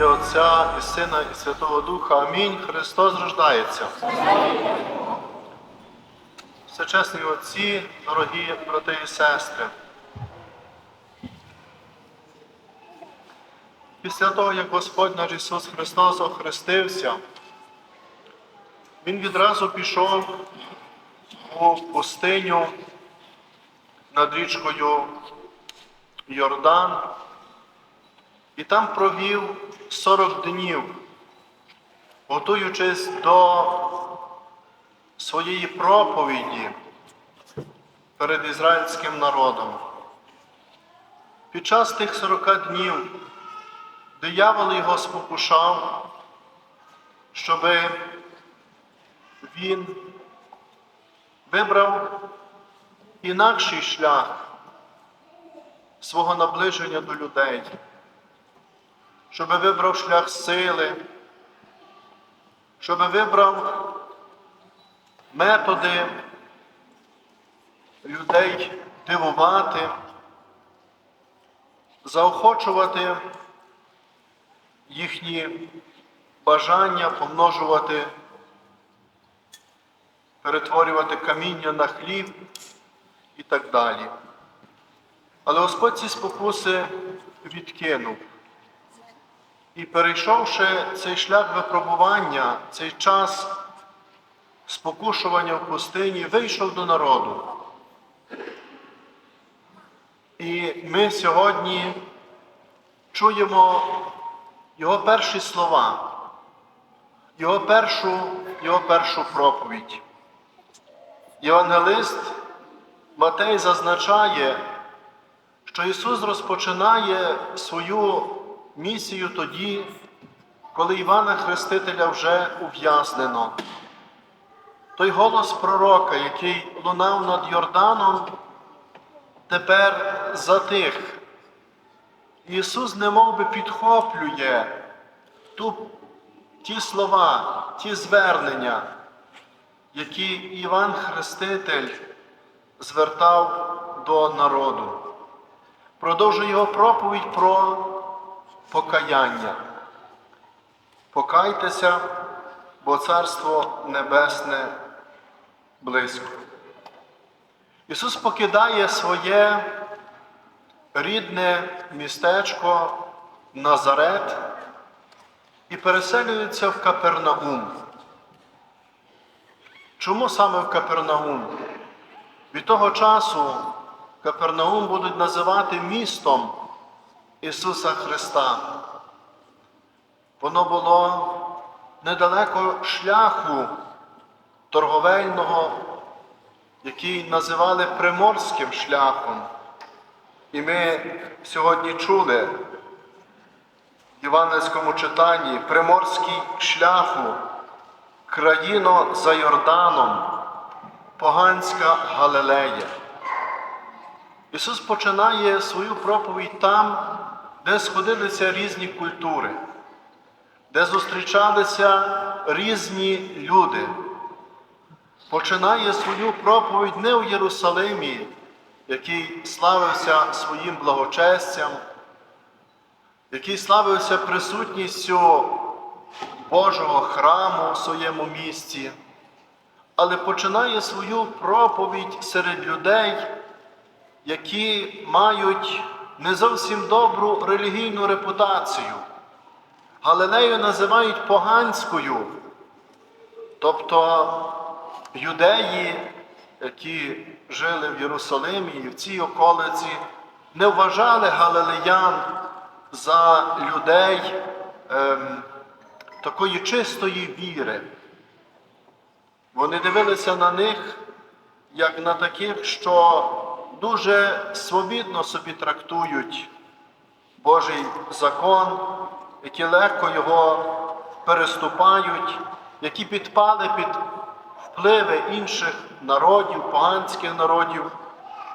ім'я Отця і Сина, і Святого Духа. Амінь. Христос рождається. Всечесні отці, дорогі брати і сестри. Після того, як Господь наш Ісус Христос охрестився, Він відразу пішов у пустиню над річкою Йордан і там провів 40 днів, готуючись до своєї проповіді перед ізраїльським народом. Під час тих 40 днів диявол його спокушав, щоб він вибрав інакший шлях свого наближення до людей, щоб вибрав шлях сили, щоб вибрав методи людей дивувати, заохочувати їхні бажання помножувати, перетворювати каміння на хліб і так далі. Але Господь ці спокуси відкинув. І перейшовши цей шлях випробування, цей час спокушування в пустині, вийшов до народу. І ми сьогодні чуємо його перші слова, його першу, його першу проповідь. Євангелист Матей зазначає, що Ісус розпочинає свою місію тоді, коли Івана Хрестителя вже ув'язнено. Той голос пророка, який лунав над Йорданом, тепер затих. Ісус немов би підхоплює ту, ті слова, ті звернення, які Іван Хреститель звертав до народу. Продовжує його проповідь про покаяння. Покайтеся, бо Царство Небесне близько. Ісус покидає своє рідне містечко Назарет і переселюється в Капернаум. Чому саме в Капернаум? Від того часу Капернаум будуть називати містом Ісуса Христа. Воно було недалеко шляху торговельного, який називали приморським шляхом. І ми сьогодні чули в Іванівському читанні приморський шляху, країно за Йорданом, поганська Галилея. Ісус починає свою проповідь там, де сходилися різні культури, де зустрічалися різні люди. Починає свою проповідь не у Єрусалимі, який славився своїм благочестям, який славився присутністю Божого храму в своєму місті, але починає свою проповідь серед людей, які мають не зовсім добру релігійну репутацію. Галилею називають поганською, тобто юдеї, які жили в Єрусалимі і в цій околиці, не вважали галилеян за людей ем, такої чистої віри. Вони дивилися на них як на таких, що дуже свобідно собі трактують Божий закон, які легко його переступають, які підпали під впливи інших народів, поганських народів,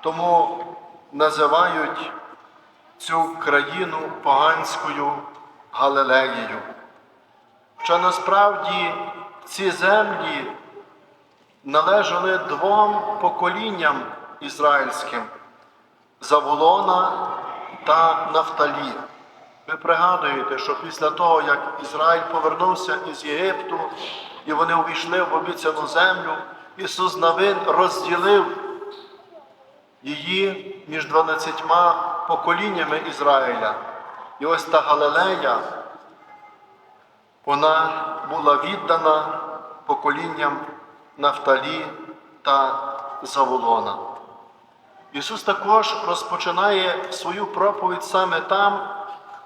тому називають цю країну поганською Галилеєю. Що насправді ці землі належали двом поколінням ізраїльським Заволона та Нафталі. Ви пригадуєте, що після того, як Ізраїль повернувся із Єгипту, і вони увійшли в обіцяну землю, Ісус Навин розділив її між дванадцятьма поколіннями Ізраїля. І ось та Галилея, вона була віддана поколінням Нафталі та Заволона. Ісус також розпочинає свою проповідь саме там,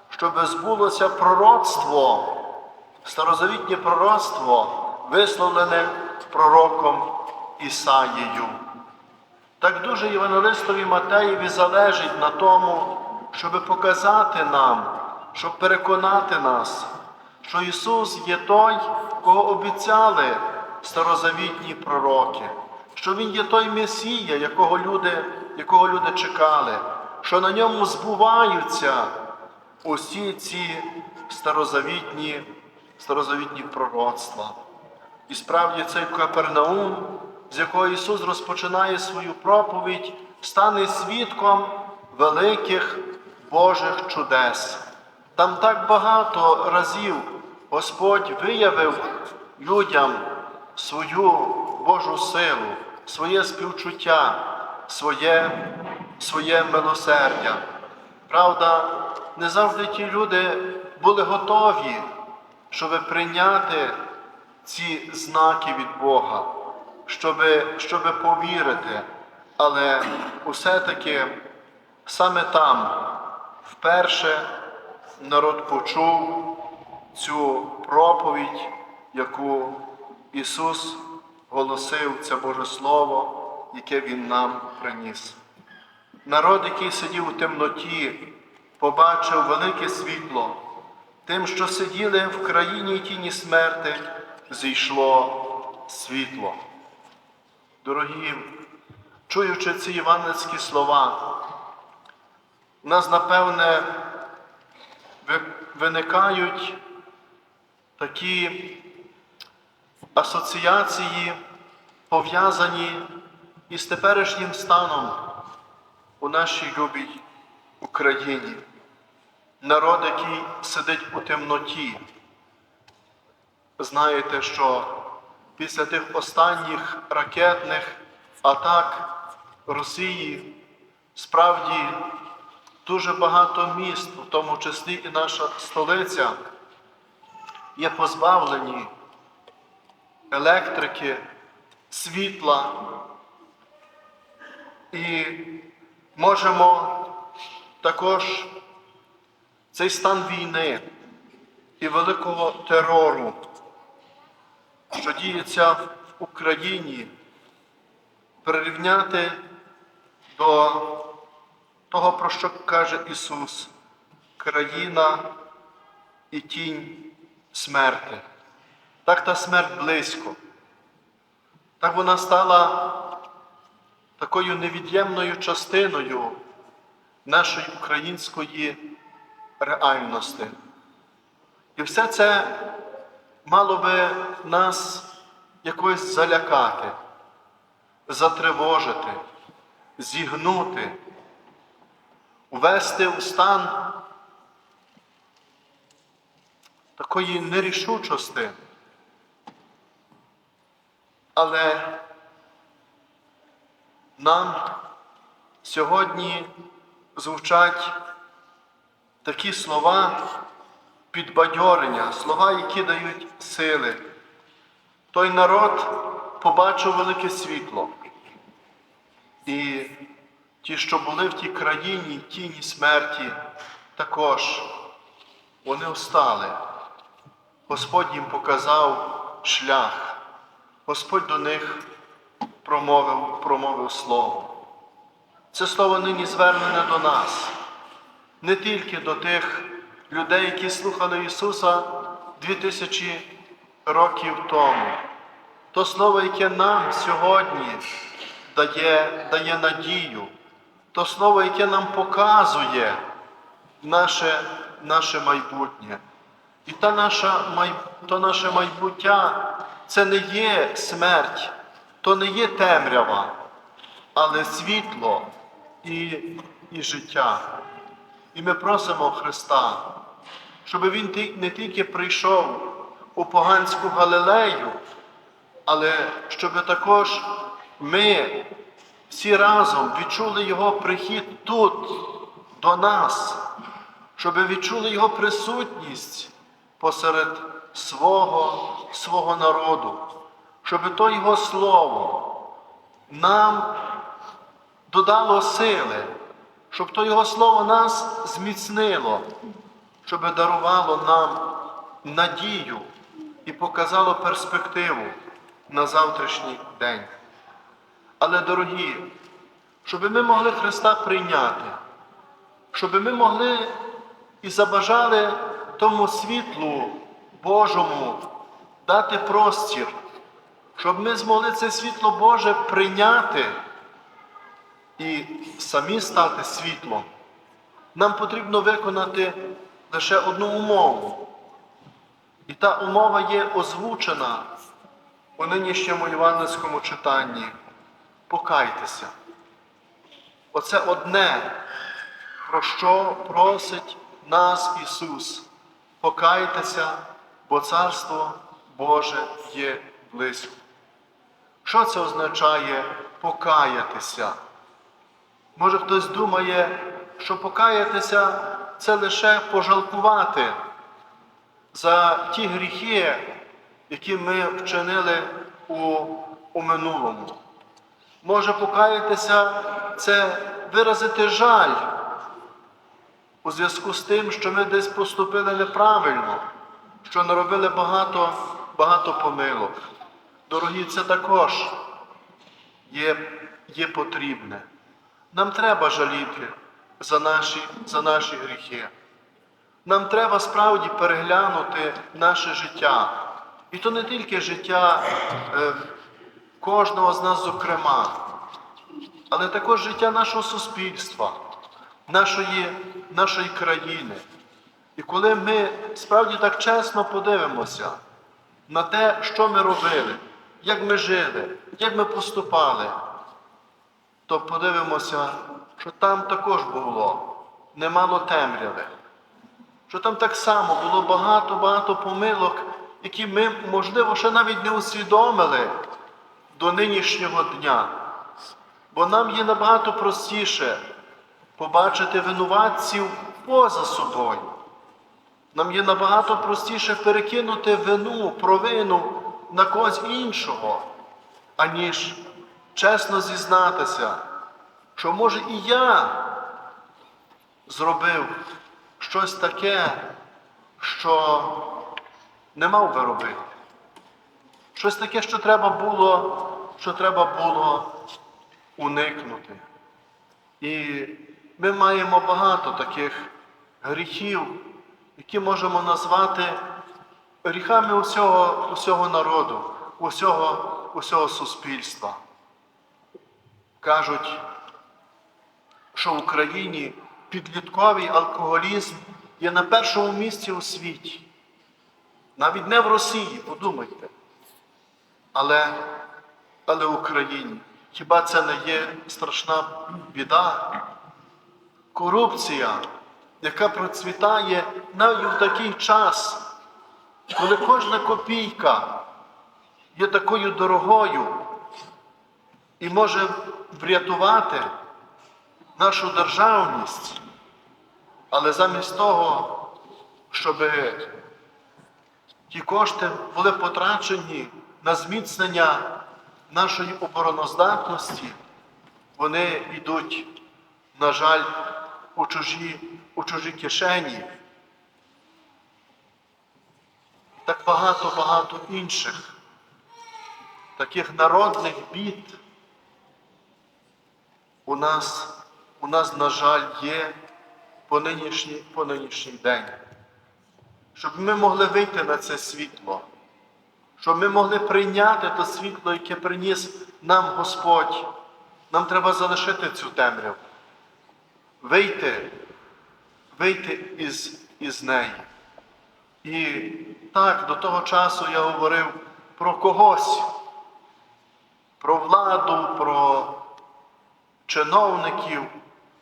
щоб збулося пророцтво, старозавітнє пророцтво, висловлене пророком Ісаїю. Так дуже Євангелистові Матеєві залежить на тому, щоб показати нам, щоб переконати нас, що Ісус є той, кого обіцяли старозавітні пророки, що Він є той Месія, якого люди, якого люди чекали, що на ньому збуваються усі ці старозавітні, старозавітні пророцтва. І справді цей Капернаум, з якого Ісус розпочинає свою проповідь, стане свідком великих Божих чудес. Там так багато разів Господь виявив людям свою Божу силу, своє співчуття, своє, своє милосердя. Правда, не завжди ті люди були готові, щоб прийняти ці знаки від Бога, щоб, щоб повірити. Але усе-таки саме там вперше народ почув цю проповідь, яку Ісус голосив, це Боже Слово, яке Він нам приніс. Народ, який сидів у темноті, побачив велике світло. Тим, що сиділи в країні тіні смерти, зійшло світло. Дорогі, чуючи ці євангельські слова, у нас, напевне, виникають такі асоціації, пов'язані із теперішнім станом у нашій любій Україні. Народ, який сидить у темноті. Знаєте, що після тих останніх ракетних атак Росії справді дуже багато міст, в тому числі і наша столиця, є позбавлені електрики, світла. І можемо також цей стан війни і великого терору, що діється в Україні, прирівняти до того, про що каже Ісус, країна і тінь смерти. Так та смерть близько. Так вона стала такою невід'ємною частиною нашої української реальності. І все це мало би нас якось залякати, затривожити, зігнути, увести в стан такої нерішучості. Але нам сьогодні звучать такі слова підбадьорення, слова, які дають сили. Той народ побачив велике світло. І ті, що були в тій країні, тіні смерті, також вони встали. Господь їм показав шлях. Господь до них промовив, промовив слово. Це слово нині звернене до нас, не тільки до тих людей, які слухали Ісуса дві тисячі років тому. То слово, яке нам сьогодні дає, дає надію, то слово, яке нам показує наше, наше майбутнє. І та наша, то наше майбуття це не є смерть, то не є темрява, але світло і, і життя. І ми просимо Христа, щоб Він не тільки прийшов у поганську Галилею, але щоб також ми всі разом відчули Його прихід тут, до нас, щоб відчули Його присутність посеред свого, свого народу, щоб то Його Слово нам додало сили, щоб то Його Слово нас зміцнило, щоб дарувало нам надію і показало перспективу на завтрашній день. Але, дорогі, щоб ми могли Христа прийняти, щоб ми могли і забажали тому світлу Божому дати простір, щоб ми змогли це світло Боже прийняти і самі стати світлом, нам потрібно виконати лише одну умову. І та умова є озвучена у нинішньому Івангельському читанні. Покайтеся. Оце одне, про що просить нас Ісус. Покайтеся, бо Царство Боже є близько. Що це означає покаятися? Може хтось думає, що покаятися це лише пожалкувати за ті гріхи, які ми вчинили у, у минулому. Може покаятися це виразити жаль у зв'язку з тим, що ми десь поступили неправильно, що наробили багато, багато помилок. Дорогі, це також є, є потрібне. Нам треба жаліти за наші, за наші гріхи. Нам треба справді переглянути наше життя. І то не тільки життя е, кожного з нас, зокрема, але також життя нашого суспільства, нашої, нашої країни. І коли ми справді так чесно подивимося на те, що ми робили, як ми жили, як ми поступали, то подивимося, що там також було немало темряви, що там так само було багато-багато помилок, які ми, можливо, ще навіть не усвідомили до нинішнього дня. Бо нам є набагато простіше побачити винуватців поза собою. Нам є набагато простіше перекинути вину, провину на когось іншого, аніж чесно зізнатися, що може і я зробив щось таке, що не мав би робити. Щось таке, що треба було, що треба було уникнути. І ми маємо багато таких гріхів, які можемо назвати гріхами усього, усього народу, усього, усього суспільства. Кажуть, що в Україні підлітковий алкоголізм є на першому місці у світі. Навіть не в Росії, подумайте. Але, але в Україні. Хіба це не є страшна біда? Корупція, яка процвітає навіть в такий час, коли кожна копійка є такою дорогою і може врятувати нашу державність, але замість того, щоб ті кошти були потрачені на зміцнення нашої обороноздатності, вони йдуть, на жаль, у чужі, у чужі кишені. Так багато-багато інших таких народних бід у нас, у нас, на жаль, є по нинішній, по нинішній день. Щоб ми могли вийти на це світло, щоб ми могли прийняти те світло, яке приніс нам Господь. Нам треба залишити цю темряву, вийти, вийти із, із неї. І так, до того часу я говорив про когось, про владу, про чиновників,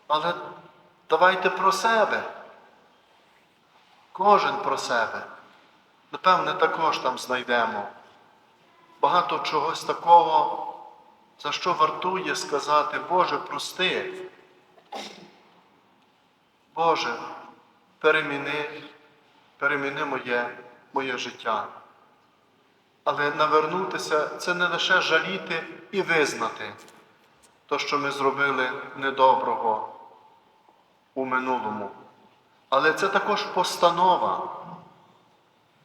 але давайте про себе. Кожен про себе. Напевне, також там знайдемо багато чогось такого, за що вартує сказати, Боже, прости. Боже, переміни, переміни моє, моє життя. Але навернутися це не лише жаліти і визнати то, що ми зробили недоброго у минулому. Але це також постанова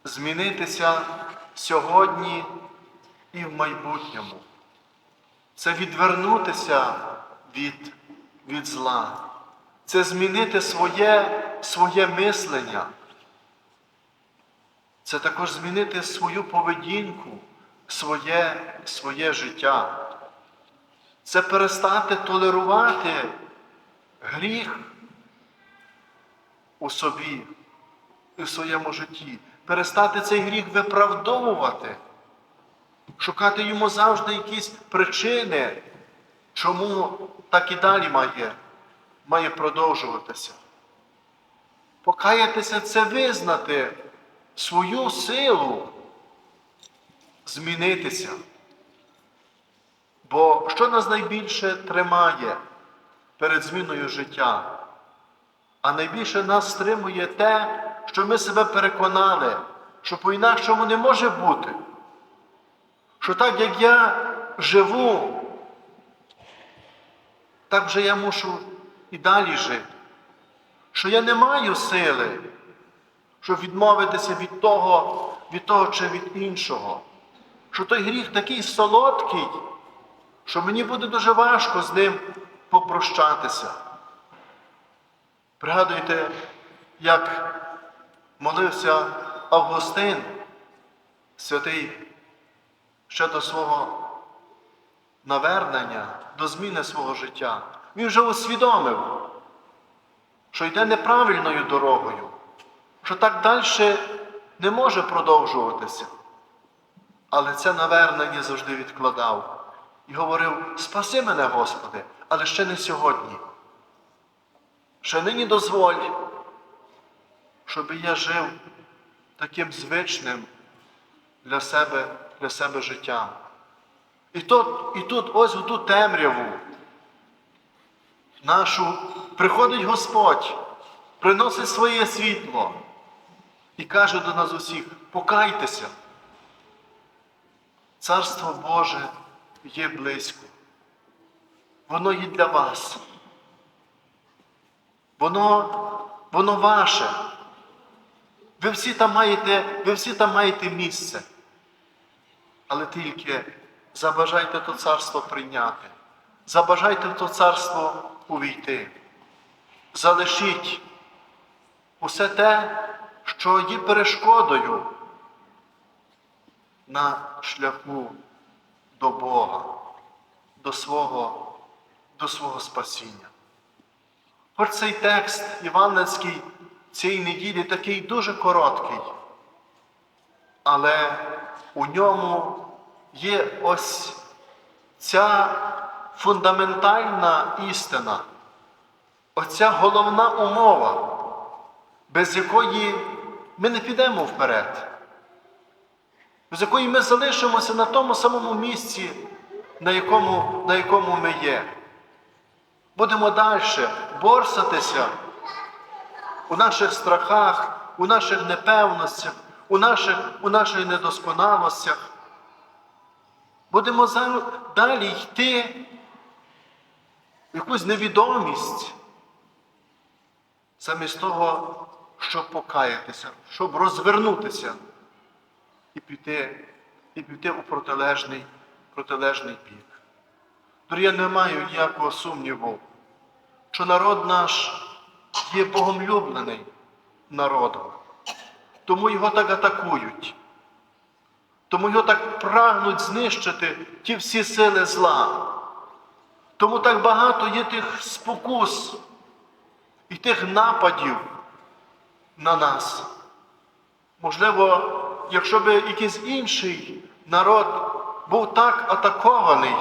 змінитися сьогодні і в майбутньому. Це відвернутися від, від зла. Це змінити своє, своє мислення. Це також змінити свою поведінку, своє, своє життя. Це перестати толерувати гріх у собі і в своєму житті. Перестати цей гріх виправдовувати, шукати йому завжди якісь причини, чому так і далі має, має продовжуватися. Покаятися це визнати свою силу, змінитися. Бо що нас найбільше тримає перед зміною життя? А найбільше нас стримує те, що ми себе переконали, що по-інакшому не може бути. Що так як я живу, так вже я мушу і далі жити. Що я не маю сили, щоб відмовитися від того, від того чи від іншого. Що той гріх такий солодкий, що мені буде дуже важко з ним попрощатися. Пригадуйте, як молився Августин, святий ще до свого навернення, до зміни свого життя. Він вже усвідомив, що йде неправильною дорогою, що так далі не може продовжуватися. Але це навернення завжди відкладав і говорив: Спаси мене, Господи, але ще не сьогодні. Ще нині дозволь, щоб я жив таким звичним для себе, для себе життям. І тут, і тут ось у ту темряву нашу приходить Господь, приносить своє світло і каже до нас усіх: покайтеся. Царство Боже є близько. Воно є для вас. Воно, воно ваше. Ви всі там маєте, ви всі там маєте місце. Але тільки забажайте то царство прийняти. Забажайте в то царство увійти. Залишіть усе те, що є перешкодою на шляху до Бога, до свого, до свого спасіння. Хоч цей текст Іванецький цієї неділі такий дуже короткий, але у ньому є ось ця фундаментальна істина, оця головна умова, без якої ми не підемо вперед, без якої ми залишимося на тому самому місці, на якому, на якому ми є. Будемо далі борсатися у наших страхах, у наших непевностях, у наших, у наших недосконалостях. Будемо далі йти в якусь невідомість, замість того, щоб покаятися, щоб розвернутися і піти, і піти у протилежний, протилежний бік. Тож я не маю ніякого сумніву, що народ наш є богомлюблений народом, тому його так атакують, тому його так прагнуть знищити ті всі сили зла. Тому так багато є тих спокус і тих нападів на нас. Можливо, якщо б якийсь інший народ був так атакований,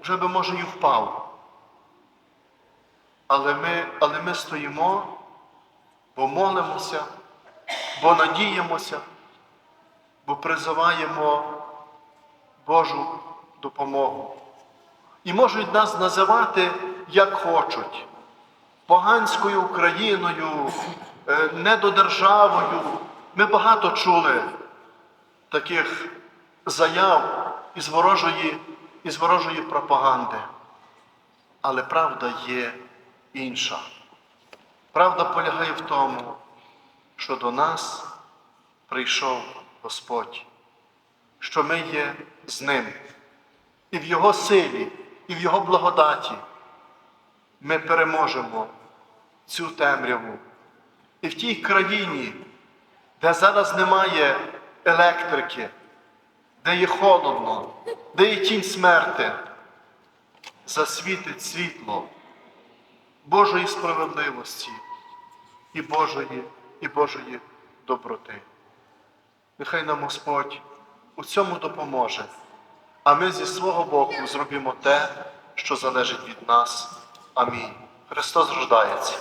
вже би, може, і впав. Але ми, але ми стоїмо бо молимося, бо надіємося, бо призиваємо Божу допомогу. І можуть нас називати як хочуть поганською Україною, е, недодержавою. Ми багато чули таких заяв із ворожої, із ворожої пропаганди. Але правда є інша. Правда полягає в тому, що до нас прийшов Господь, що ми є з Ним. І в Його силі, і в Його благодаті ми переможемо цю темряву. І в тій країні, де зараз немає електрики, де є холодно, де є тінь смерти, засвітить світло Божої справедливості і Божої, і Божої доброти. Нехай нам Господь у цьому допоможе, а ми зі свого боку зробимо те, що залежить від нас. Амінь. Христос рождається.